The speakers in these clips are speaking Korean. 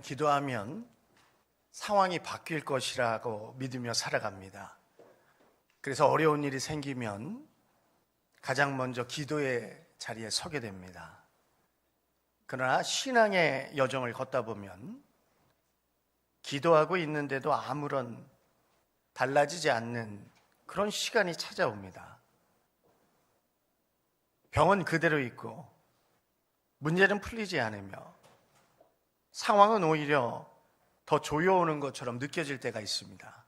우리는 기도하면 상황이 바뀔 것이라고 믿으며 살아갑니다. 그래서 어려운 일이 생기면 가장 먼저 기도의 자리에 서게 됩니다. 그러나 신앙의 여정을 걷다 보면 기도하고 있는데도 아무런 달라지지 않는 그런 시간이 찾아옵니다. 병은 그대로 있고 문제는 풀리지 않으며 상황은 오히려 더 조여오는 것처럼 느껴질 때가 있습니다.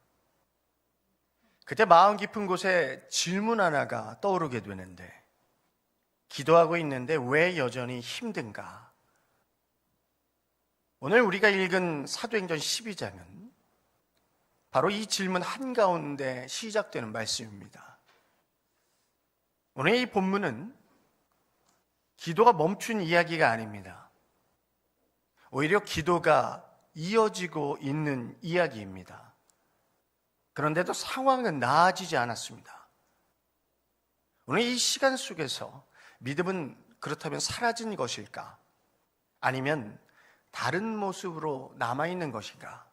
그때 마음 깊은 곳에 질문 하나가 떠오르게 되는데 기도하고 있는데 왜 여전히 힘든가? 오늘 우리가 읽은 사도행전 12장은 바로 이 질문 한가운데 시작되는 말씀입니다. 오늘 이 본문은 기도가 멈춘 이야기가 아닙니다. 오히려 기도가 이어지고 있는 이야기입니다. 그런데도 상황은 나아지지 않았습니다. 오늘 이 시간 속에서 믿음은 그렇다면 사라진 것일까? 아니면 다른 모습으로 남아있는 것인가?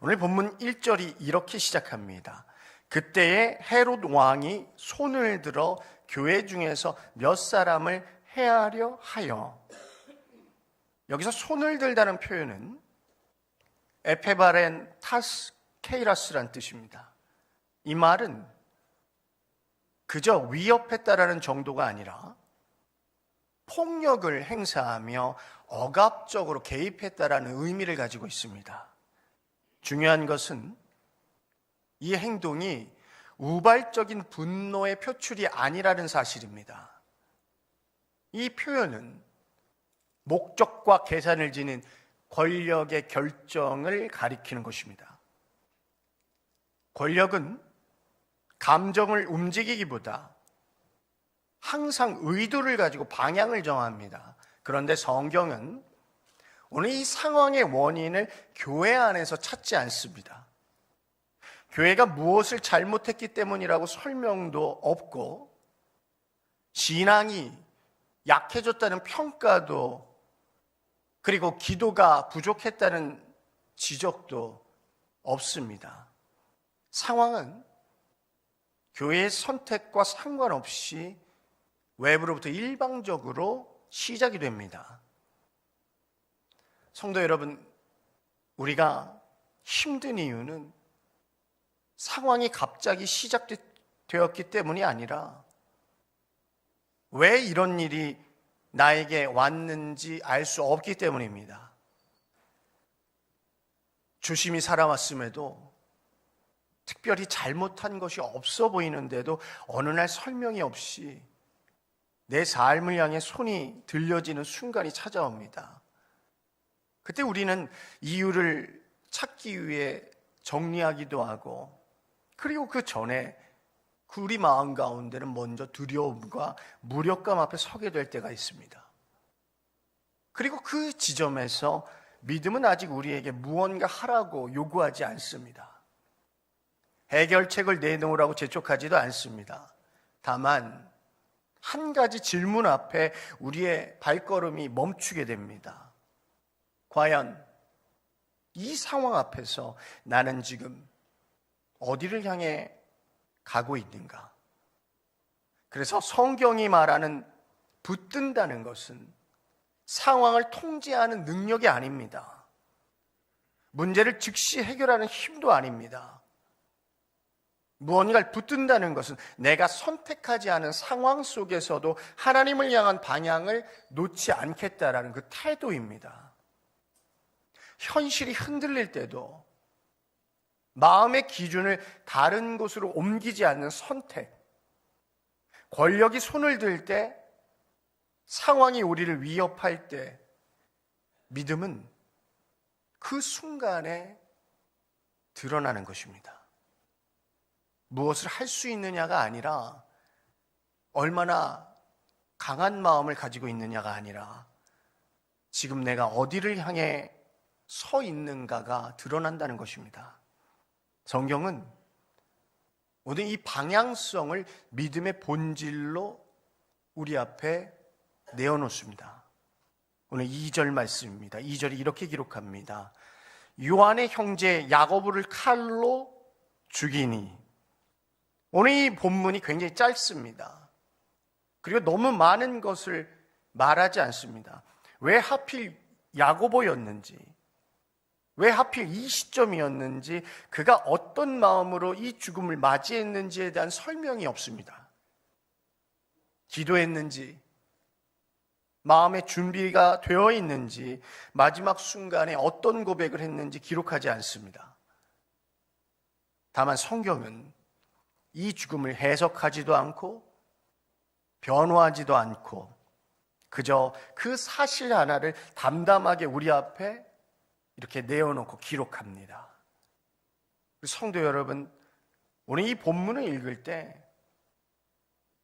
오늘 본문 1절이 이렇게 시작합니다. 그때에 헤롯 왕이 손을 들어 교회 중에서 몇 사람을 해하려 하여 여기서 손을 들다는 표현은 에페바렌 타스 케이라스란 뜻입니다. 이 말은 그저 위협했다라는 정도가 아니라 폭력을 행사하며 억압적으로 개입했다라는 의미를 가지고 있습니다. 중요한 것은 이 행동이 우발적인 분노의 표출이 아니라는 사실입니다. 이 표현은 목적과 계산을 지닌 권력의 결정을 가리키는 것입니다. 권력은 감정을 움직이기보다 항상 의도를 가지고 방향을 정합니다. 그런데 성경은 오늘 이 상황의 원인을 교회 안에서 찾지 않습니다. 교회가 무엇을 잘못했기 때문이라고 설명도 없고, 신앙이 약해졌다는 평가도, 그리고 기도가 부족했다는 지적도 없습니다. 상황은 교회의 선택과 상관없이 외부로부터 일방적으로 시작이 됩니다. 성도 여러분, 우리가 힘든 이유는 상황이 갑자기 시작되었기 때문이 아니라 왜 이런 일이 나에게 왔는지 알 수 없기 때문입니다. 주심이 살아왔음에도 특별히 잘못한 것이 없어 보이는데도 어느 날 설명이 없이 내 삶을 향해 손이 들려지는 순간이 찾아옵니다. 그때 우리는 이유를 찾기 위해 정리하기도 하고, 그리고 그 전에 우리 마음 가운데는 먼저 두려움과 무력감 앞에 서게 될 때가 있습니다. 그리고 그 지점에서 믿음은 아직 우리에게 무언가 하라고 요구하지 않습니다. 해결책을 내놓으라고 재촉하지도 않습니다. 다만, 한 가지 질문 앞에 우리의 발걸음이 멈추게 됩니다. 과연 이 상황 앞에서 나는 지금 어디를 향해 가고 있는가? 그래서 성경이 말하는 붙든다는 것은 상황을 통제하는 능력이 아닙니다. 문제를 즉시 해결하는 힘도 아닙니다. 무언가를 붙든다는 것은 내가 선택하지 않은 상황 속에서도 하나님을 향한 방향을 놓지 않겠다라는 그 태도입니다. 현실이 흔들릴 때도 마음의 기준을 다른 곳으로 옮기지 않는 선택. 권력이 손을 들 때, 상황이 우리를 위협할 때, 믿음은 그 순간에 드러나는 것입니다. 무엇을 할 수 있느냐가 아니라, 얼마나 강한 마음을 가지고 있느냐가 아니라, 지금 내가 어디를 향해 서 있는가가 드러난다는 것입니다. 성경은 오늘 이 방향성을 믿음의 본질로 우리 앞에 내어놓습니다. 오늘 2절 말씀입니다. 2절이 이렇게 기록합니다. 요한의 형제 야고보를 칼로 죽이니. 오늘 이 본문이 굉장히 짧습니다. 그리고 너무 많은 것을 말하지 않습니다. 왜 하필 야고보였는지, 왜 하필 이 시점이었는지, 그가 어떤 마음으로 이 죽음을 맞이했는지에 대한 설명이 없습니다. 기도했는지, 마음의 준비가 되어 있는지, 마지막 순간에 어떤 고백을 했는지 기록하지 않습니다. 다만 성경은 이 죽음을 해석하지도 않고, 변호하지도 않고, 그저 그 사실 하나를 담담하게 우리 앞에 이렇게 내어놓고 기록합니다. 성도 여러분, 오늘 이 본문을 읽을 때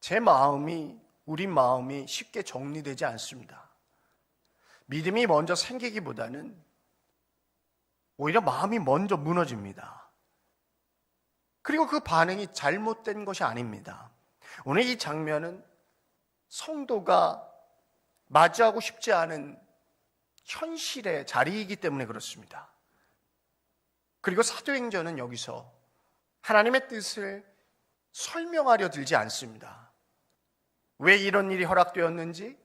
제 마음이, 우리 마음이 쉽게 정리되지 않습니다. 믿음이 먼저 생기기보다는 오히려 마음이 먼저 무너집니다. 그리고 그 반응이 잘못된 것이 아닙니다. 오늘 이 장면은 성도가 맞이하고 싶지 않은 현실의 자리이기 때문에 그렇습니다. 그리고 사도행전은 여기서 하나님의 뜻을 설명하려 들지 않습니다. 왜 이런 일이 허락되었는지,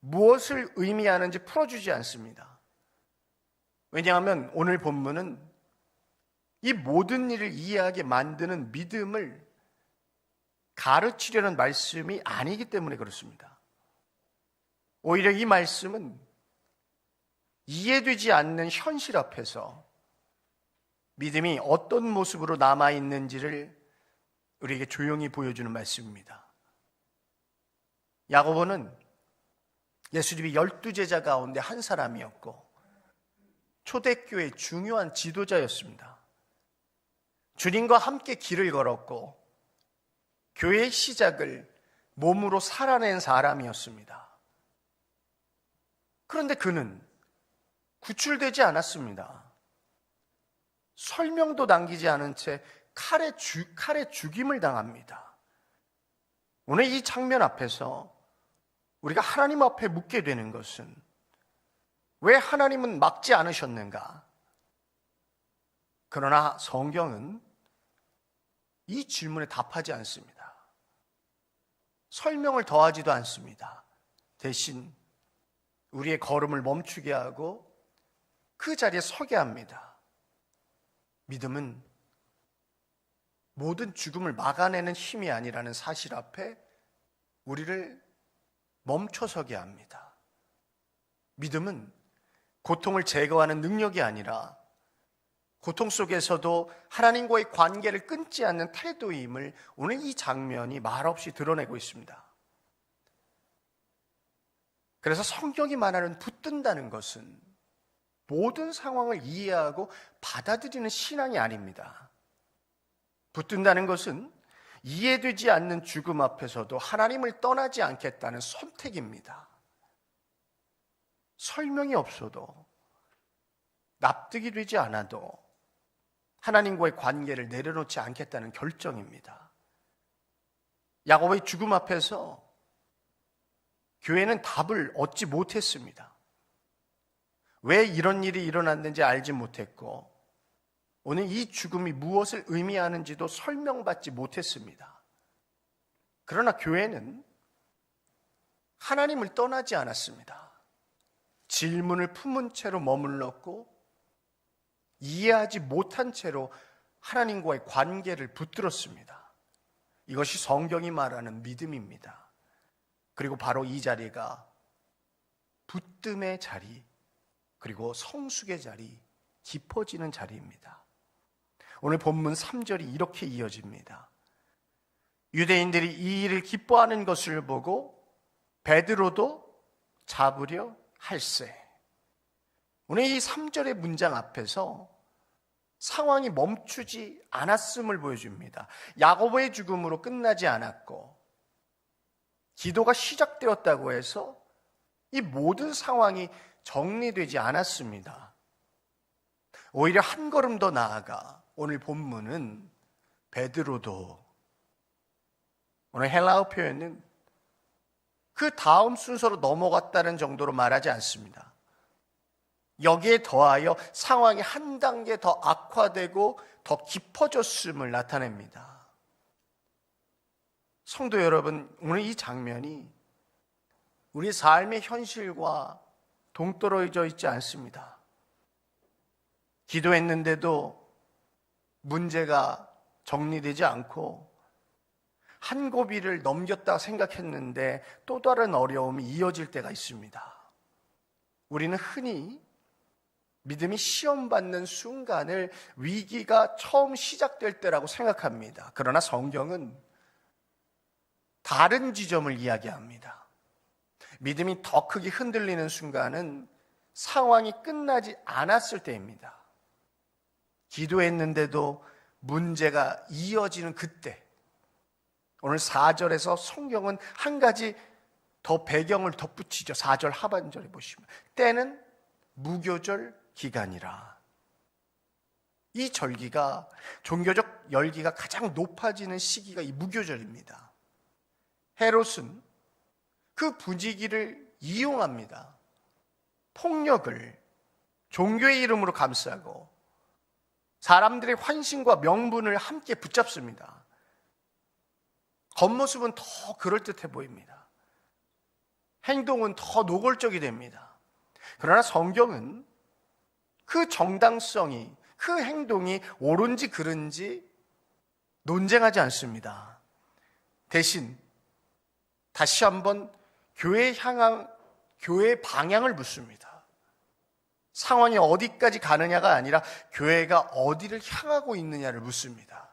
무엇을 의미하는지 풀어주지 않습니다. 왜냐하면 오늘 본문은 이 모든 일을 이해하게 만드는 믿음을 가르치려는 말씀이 아니기 때문에 그렇습니다. 오히려 이 말씀은 이해되지 않는 현실 앞에서 믿음이 어떤 모습으로 남아 있는지를 우리에게 조용히 보여주는 말씀입니다. 야고보는 예수님이 열두 제자 가운데 한 사람이었고 초대교회 중요한 지도자였습니다. 주님과 함께 길을 걸었고 교회의 시작을 몸으로 살아낸 사람이었습니다. 그런데 그는 구출되지 않았습니다. 설명도 남기지 않은 채 칼에, 주, 칼에 죽임을 당합니다. 오늘 이 장면 앞에서 우리가 하나님 앞에 묻게 되는 것은 왜 하나님은 막지 않으셨는가? 그러나 성경은 이 질문에 답하지 않습니다. 설명을 더하지도 않습니다. 대신 우리의 걸음을 멈추게 하고 그 자리에 서게 합니다. 믿음은 모든 죽음을 막아내는 힘이 아니라는 사실 앞에 우리를 멈춰서게 합니다. 믿음은 고통을 제거하는 능력이 아니라 고통 속에서도 하나님과의 관계를 끊지 않는 태도임을 오늘 이 장면이 말없이 드러내고 있습니다. 그래서 성경이 말하는 붙든다는 것은 모든 상황을 이해하고 받아들이는 신앙이 아닙니다. 붙든다는 것은 이해되지 않는 죽음 앞에서도 하나님을 떠나지 않겠다는 선택입니다. 설명이 없어도 납득이 되지 않아도 하나님과의 관계를 내려놓지 않겠다는 결정입니다. 야곱의 죽음 앞에서 교회는 답을 얻지 못했습니다. 왜 이런 일이 일어났는지 알지 못했고, 오늘 이 죽음이 무엇을 의미하는지도 설명받지 못했습니다. 그러나 교회는 하나님을 떠나지 않았습니다. 질문을 품은 채로 머물렀고, 이해하지 못한 채로 하나님과의 관계를 붙들었습니다. 이것이 성경이 말하는 믿음입니다. 그리고 바로 이 자리가 붙듦의 자리, 그리고 성숙의 자리, 깊어지는 자리입니다. 오늘 본문 3절이 이렇게 이어집니다. 유대인들이 이 일을 기뻐하는 것을 보고 베드로도 잡으려 할세. 오늘 이 3절의 문장 앞에서 상황이 멈추지 않았음을 보여줍니다. 야고보의 죽음으로 끝나지 않았고 기도가 시작되었다고 해서 이 모든 상황이 정리되지 않았습니다. 오히려 한 걸음 더 나아가 오늘 본문은 베드로도 오늘 헬라어 표현은 그 다음 순서로 넘어갔다는 정도로 말하지 않습니다. 여기에 더하여 상황이 한 단계 더 악화되고 더 깊어졌음을 나타냅니다. 성도 여러분, 오늘 이 장면이 우리 삶의 현실과 동떨어져 있지 않습니다. 기도했는데도 문제가 정리되지 않고 한 고비를 넘겼다 생각했는데 또 다른 어려움이 이어질 때가 있습니다. 우리는 흔히 믿음이 시험받는 순간을 위기가 처음 시작될 때라고 생각합니다. 그러나 성경은 다른 지점을 이야기합니다. 믿음이 더 크게 흔들리는 순간은 상황이 끝나지 않았을 때입니다. 기도했는데도 문제가 이어지는 그때. 오늘 4절에서 성경은 한 가지 더 배경을 덧붙이죠. 4절 하반절에 보시면. 때는 무교절 기간이라. 이 절기가 종교적 열기가 가장 높아지는 시기가 이 무교절입니다. 헤롯은 그 분위기를 이용합니다. 폭력을 종교의 이름으로 감싸고 사람들의 환심과 명분을 함께 붙잡습니다. 겉모습은 더 그럴듯해 보입니다. 행동은 더 노골적이 됩니다. 그러나 성경은 그 정당성이, 그 행동이 옳은지 그른지 논쟁하지 않습니다. 대신 다시 한번 교회 향한 교회의 방향을 묻습니다. 상황이 어디까지 가느냐가 아니라 교회가 어디를 향하고 있느냐를 묻습니다.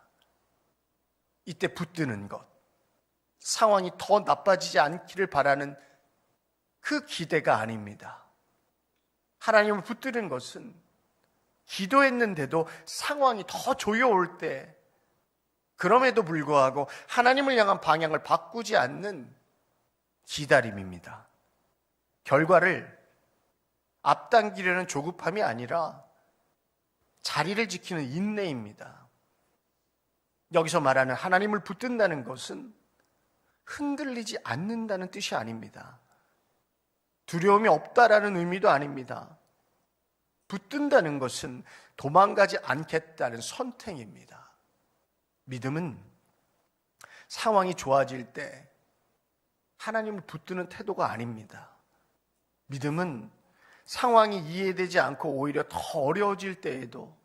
이때 붙드는 것, 상황이 더 나빠지지 않기를 바라는 그 기대가 아닙니다. 하나님을 붙드는 것은 기도했는데도 상황이 더 조여올 때, 그럼에도 불구하고 하나님을 향한 방향을 바꾸지 않는 기다림입니다. 결과를 앞당기려는 조급함이 아니라 자리를 지키는 인내입니다. 여기서 말하는 하나님을 붙든다는 것은 흔들리지 않는다는 뜻이 아닙니다. 두려움이 없다라는 의미도 아닙니다. 붙든다는 것은 도망가지 않겠다는 선택입니다. 믿음은 상황이 좋아질 때 하나님을 붙드는 태도가 아닙니다. 믿음은 상황이 이해되지 않고 오히려 더 어려워질 때에도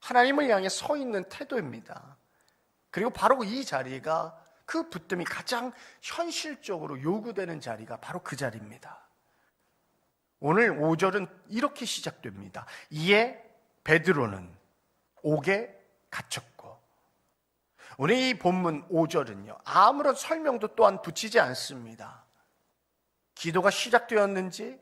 하나님을 향해 서 있는 태도입니다. 그리고 바로 이 자리가 그 붙듦이 가장 현실적으로 요구되는 자리가 바로 그 자리입니다. 오늘 5절은 이렇게 시작됩니다. 이에 베드로는 옥에 갇혔고 오늘 이 본문 5절은요. 아무런 설명도 또한 붙이지 않습니다. 기도가 시작되었는지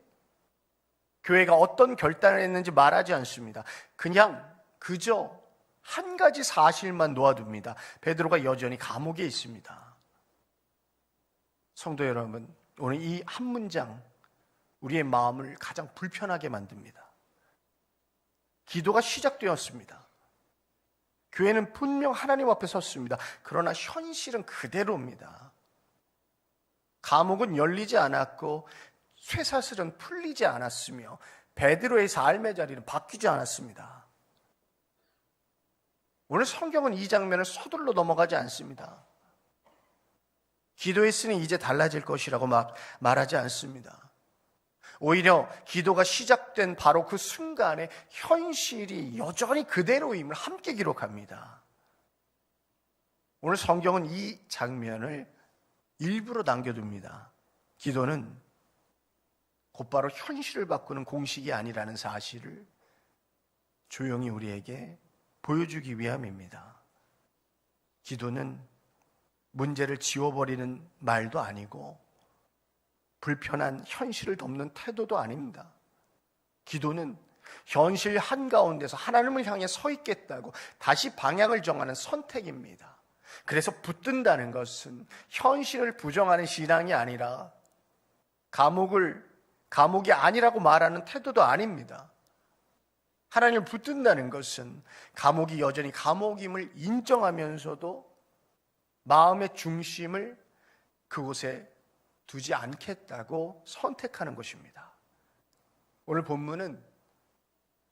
교회가 어떤 결단을 했는지 말하지 않습니다. 그냥 그저 한 가지 사실만 놓아둡니다. 베드로가 여전히 감옥에 있습니다. 성도 여러분, 오늘 이 한 문장 우리의 마음을 가장 불편하게 만듭니다. 기도가 시작되었습니다. 교회는 분명 하나님 앞에 섰습니다. 그러나 현실은 그대로입니다. 감옥은 열리지 않았고 쇠사슬은 풀리지 않았으며 베드로의 삶의 자리는 바뀌지 않았습니다. 오늘 성경은 이 장면을 서둘러 넘어가지 않습니다. 기도했으니 이제 달라질 것이라고 막 말하지 않습니다. 오히려 기도가 시작된 바로 그 순간에 현실이 여전히 그대로임을 함께 기록합니다. 오늘 성경은 이 장면을 일부러 남겨둡니다. 기도는 곧바로 현실을 바꾸는 공식이 아니라는 사실을 조용히 우리에게 보여주기 위함입니다. 기도는 문제를 지워버리는 말도 아니고 불편한 현실을 덮는 태도도 아닙니다. 기도는 현실 한가운데서 하나님을 향해 서 있겠다고 다시 방향을 정하는 선택입니다. 그래서 붙든다는 것은 현실을 부정하는 신앙이 아니라 감옥을 감옥이 아니라고 말하는 태도도 아닙니다. 하나님을 붙든다는 것은 감옥이 여전히 감옥임을 인정하면서도 마음의 중심을 그곳에 두지 않겠다고 선택하는 것입니다. 오늘 본문은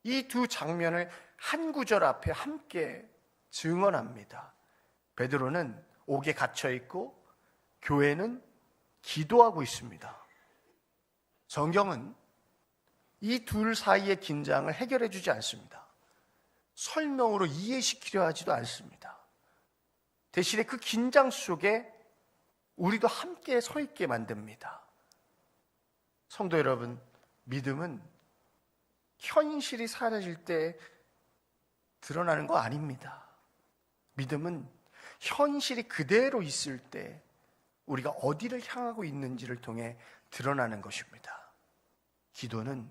이 두 장면을 한 구절 앞에 함께 증언합니다. 베드로는 옥에 갇혀 있고 교회는 기도하고 있습니다. 성경은 이 둘 사이의 긴장을 해결해 주지 않습니다. 설명으로 이해시키려 하지도 않습니다. 대신에 그 긴장 속에 우리도 함께 서 있게 만듭니다. 성도 여러분, 믿음은 현실이 사라질 때 드러나는 거 아닙니다. 믿음은 현실이 그대로 있을 때 우리가 어디를 향하고 있는지를 통해 드러나는 것입니다. 기도는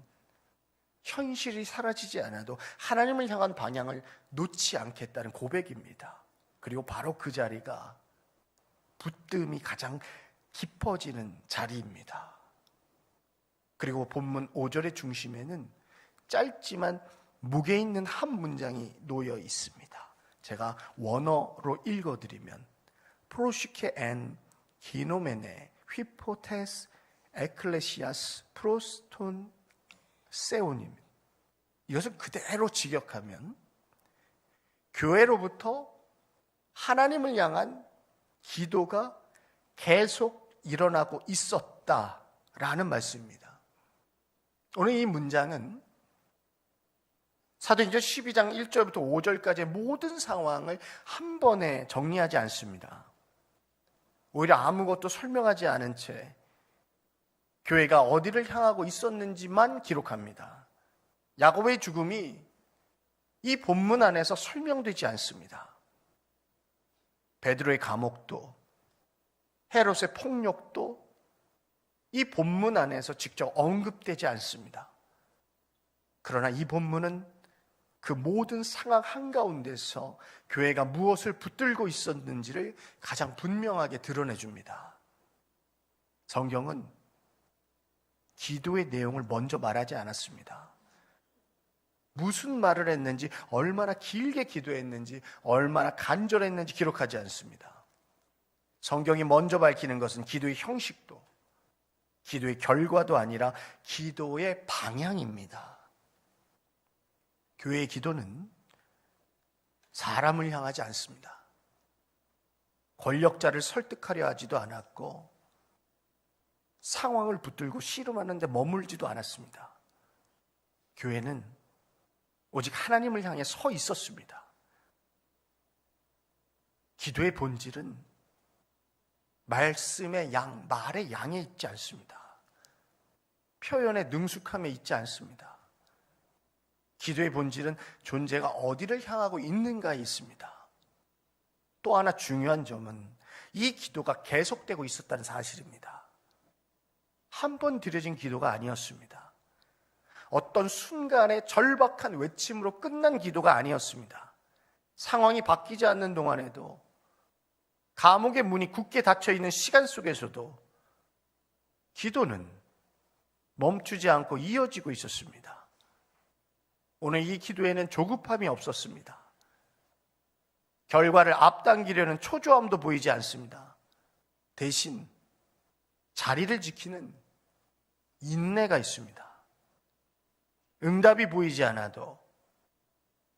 현실이 사라지지 않아도 하나님을 향한 방향을 놓지 않겠다는 고백입니다. 그리고 바로 그 자리가 붙듦이 가장 깊어지는 자리입니다. 그리고 본문 5절의 중심에는 짧지만 무게 있는 한 문장이 놓여 있습니다. 제가 원어로 읽어드리면 프로시케 앤 기노메네 휘포테스 에클레시아스 프로스톤 세오님 이것을 그대로 직역하면 교회로부터 하나님을 향한 기도가 계속 일어나고 있었다라는 말씀입니다. 오늘 이 문장은 사도행전 12장 1절부터 5절까지의 모든 상황을 한 번에 정리하지 않습니다. 오히려 아무것도 설명하지 않은 채 교회가 어디를 향하고 있었는지만 기록합니다. 야곱의 죽음이 이 본문 안에서 설명되지 않습니다. 베드로의 감옥도 헤롯의 폭력도 이 본문 안에서 직접 언급되지 않습니다. 그러나 이 본문은 그 모든 상황 한가운데서 교회가 무엇을 붙들고 있었는지를 가장 분명하게 드러내 줍니다. 성경은 기도의 내용을 먼저 말하지 않았습니다. 무슨 말을 했는지, 얼마나 길게 기도했는지, 얼마나 간절했는지 기록하지 않습니다. 성경이 먼저 밝히는 것은 기도의 형식도, 기도의 결과도 아니라 기도의 방향입니다. 교회의 기도는 사람을 향하지 않습니다. 권력자를 설득하려 하지도 않았고 상황을 붙들고 씨름하는데 머물지도 않았습니다. 교회는 오직 하나님을 향해 서 있었습니다. 기도의 본질은 말씀의 양, 말의 양에 있지 않습니다. 표현의 능숙함에 있지 않습니다. 기도의 본질은 존재가 어디를 향하고 있는가에 있습니다. 또 하나 중요한 점은 이 기도가 계속되고 있었다는 사실입니다. 한 번 드려진 기도가 아니었습니다. 어떤 순간의 절박한 외침으로 끝난 기도가 아니었습니다. 상황이 바뀌지 않는 동안에도 감옥의 문이 굳게 닫혀 있는 시간 속에서도 기도는 멈추지 않고 이어지고 있었습니다. 오늘 이 기도에는 조급함이 없었습니다. 결과를 앞당기려는 초조함도 보이지 않습니다. 대신 자리를 지키는 인내가 있습니다. 응답이 보이지 않아도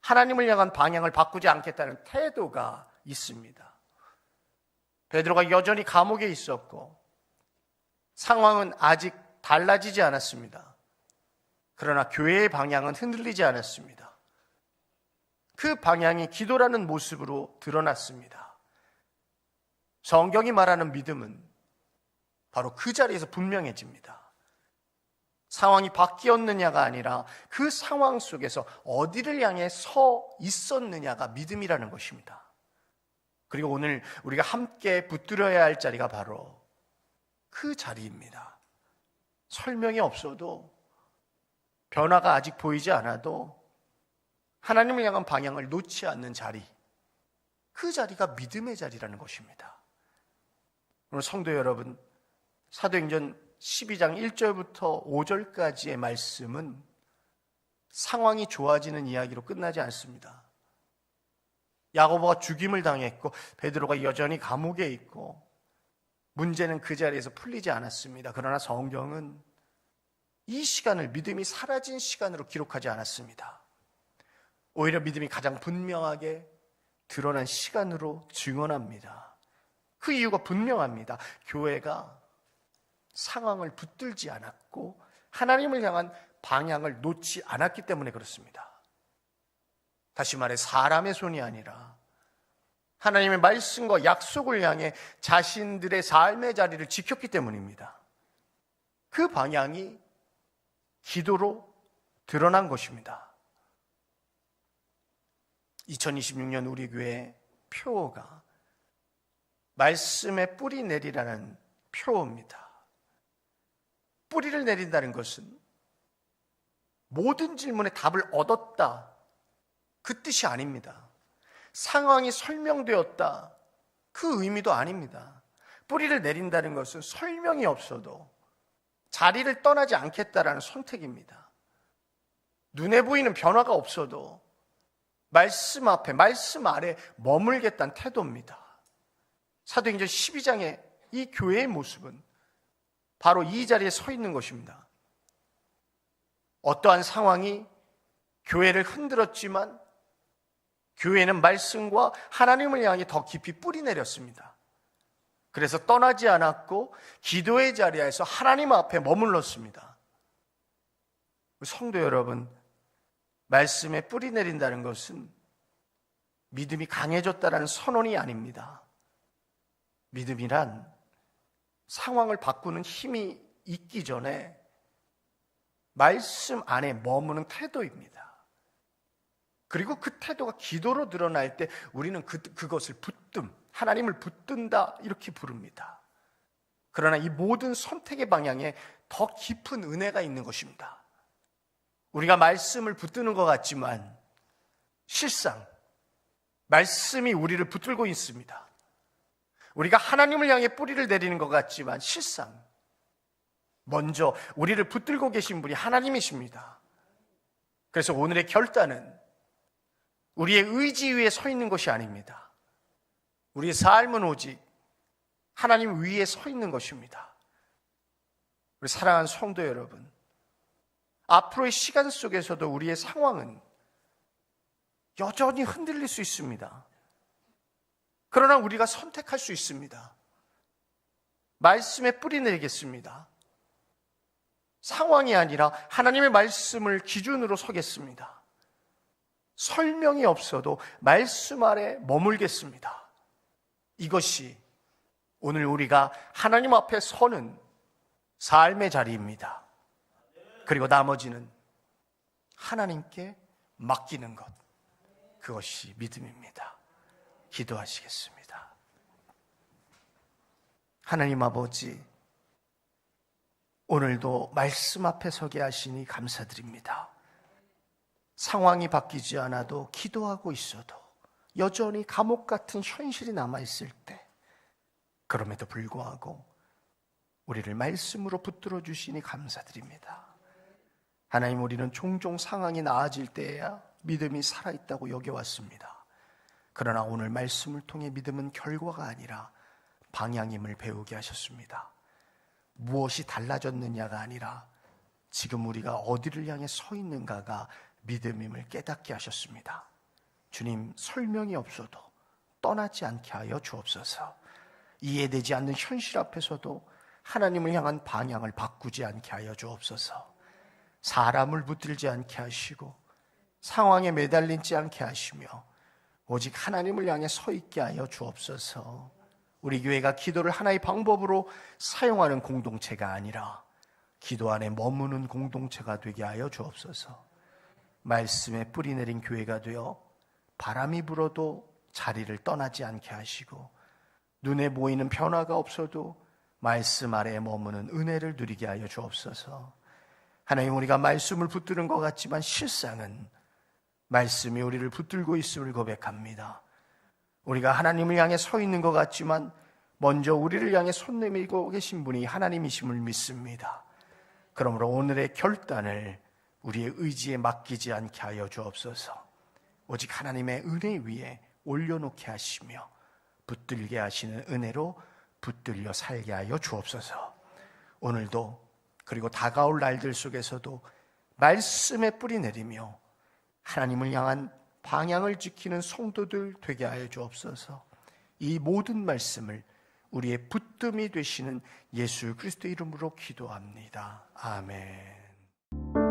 하나님을 향한 방향을 바꾸지 않겠다는 태도가 있습니다. 베드로가 여전히 감옥에 있었고 상황은 아직 달라지지 않았습니다. 그러나 교회의 방향은 흔들리지 않았습니다. 그 방향이 기도라는 모습으로 드러났습니다. 성경이 말하는 믿음은 바로 그 자리에서 분명해집니다. 상황이 바뀌었느냐가 아니라 그 상황 속에서 어디를 향해 서 있었느냐가 믿음이라는 것입니다. 그리고 오늘 우리가 함께 붙들어야 할 자리가 바로 그 자리입니다. 설명이 없어도 변화가 아직 보이지 않아도 하나님을 향한 방향을 놓지 않는 자리, 그 자리가 믿음의 자리라는 것입니다. 오늘 성도 여러분, 사도행전 12장 1절부터 5절까지의 말씀은 상황이 좋아지는 이야기로 끝나지 않습니다. 야고보가 죽임을 당했고 베드로가 여전히 감옥에 있고 문제는 그 자리에서 풀리지 않았습니다. 그러나 성경은 이 시간을 믿음이 사라진 시간으로 기록하지 않았습니다. 오히려 믿음이 가장 분명하게 드러난 시간으로 증언합니다. 그 이유가 분명합니다. 교회가 상황을 붙들지 않았고 하나님을 향한 방향을 놓지 않았기 때문에 그렇습니다. 다시 말해 사람의 손이 아니라 하나님의 말씀과 약속을 향해 자신들의 삶의 자리를 지켰기 때문입니다. 그 방향이 기도로 드러난 것입니다. 2026년 우리 교회 표어가 말씀에 뿌리 내리라는 표어입니다. 뿌리를 내린다는 것은 모든 질문에 답을 얻었다. 그 뜻이 아닙니다. 상황이 설명되었다. 그 의미도 아닙니다. 뿌리를 내린다는 것은 설명이 없어도 자리를 떠나지 않겠다라는 선택입니다. 눈에 보이는 변화가 없어도 말씀 앞에, 말씀 아래 머물겠다는 태도입니다. 사도행전 12장의 이 교회의 모습은 바로 이 자리에 서 있는 것입니다. 어떠한 상황이 교회를 흔들었지만 교회는 말씀과 하나님을 향해 더 깊이 뿌리 내렸습니다. 그래서 떠나지 않았고 기도의 자리에서 하나님 앞에 머물렀습니다. 성도 여러분, 말씀에 뿌리 내린다는 것은 믿음이 강해졌다는 선언이 아닙니다. 믿음이란 상황을 바꾸는 힘이 있기 전에 말씀 안에 머무는 태도입니다. 그리고 그 태도가 기도로 드러날 때 우리는 그, 그것을 붙듦, 하나님을 붙든다, 이렇게 부릅니다. 그러나 이 모든 선택의 방향에 더 깊은 은혜가 있는 것입니다. 우리가 말씀을 붙드는 것 같지만 실상 말씀이 우리를 붙들고 있습니다. 우리가 하나님을 향해 뿌리를 내리는 것 같지만 실상 먼저 우리를 붙들고 계신 분이 하나님이십니다. 그래서 오늘의 결단은 우리의 의지 위에 서 있는 것이 아닙니다. 우리의 삶은 오직 하나님 위에 서 있는 것입니다. 우리 사랑하는 성도 여러분, 앞으로의 시간 속에서도 우리의 상황은 여전히 흔들릴 수 있습니다. 그러나 우리가 선택할 수 있습니다. 말씀에 뿌리 내리겠습니다. 상황이 아니라 하나님의 말씀을 기준으로 서겠습니다. 설명이 없어도 말씀 아래 머물겠습니다. 이것이 오늘 우리가 하나님 앞에 서는 삶의 자리입니다. 그리고 나머지는 하나님께 맡기는 것. 그것이 믿음입니다. 기도하시겠습니다. 하나님 아버지, 오늘도 말씀 앞에 서게 하시니 감사드립니다. 상황이 바뀌지 않아도 기도하고 있어도 여전히 감옥 같은 현실이 남아있을 때, 그럼에도 불구하고 우리를 말씀으로 붙들어 주시니 감사드립니다. 하나님, 우리는 종종 상황이 나아질 때에야 믿음이 살아있다고 여겨왔습니다. 그러나 오늘 말씀을 통해 믿음은 결과가 아니라 방향임을 배우게 하셨습니다. 무엇이 달라졌느냐가 아니라 지금 우리가 어디를 향해 서 있는가가 믿음임을 깨닫게 하셨습니다. 주님, 설명이 없어도 떠나지 않게 하여 주옵소서. 이해되지 않는 현실 앞에서도 하나님을 향한 방향을 바꾸지 않게 하여 주옵소서. 사람을 붙들지 않게 하시고 상황에 매달리지 않게 하시며 오직 하나님을 향해 서 있게 하여 주옵소서. 우리 교회가 기도를 하나의 방법으로 사용하는 공동체가 아니라 기도 안에 머무는 공동체가 되게 하여 주옵소서. 말씀에 뿌리 내린 교회가 되어 바람이 불어도 자리를 떠나지 않게 하시고 눈에 보이는 변화가 없어도 말씀 아래에 머무는 은혜를 누리게 하여 주옵소서. 하나님 우리가 말씀을 붙드는 것 같지만 실상은 말씀이 우리를 붙들고 있음을 고백합니다. 우리가 하나님을 향해 서 있는 것 같지만 먼저 우리를 향해 손 내밀고 계신 분이 하나님이심을 믿습니다. 그러므로 오늘의 결단을 우리의 의지에 맡기지 않게 하여 주옵소서. 오직 하나님의 은혜 위에 올려놓게 하시며 붙들게 하시는 은혜로 붙들려 살게 하여 주옵소서. 오늘도 그리고 다가올 날들 속에서도 말씀에 뿌리 내리며 하나님을 향한 방향을 지키는 성도들 되게 하여 주옵소서. 이 모든 말씀을 우리의 붙듦이 되시는 예수 그리스도 이름으로 기도합니다. 아멘.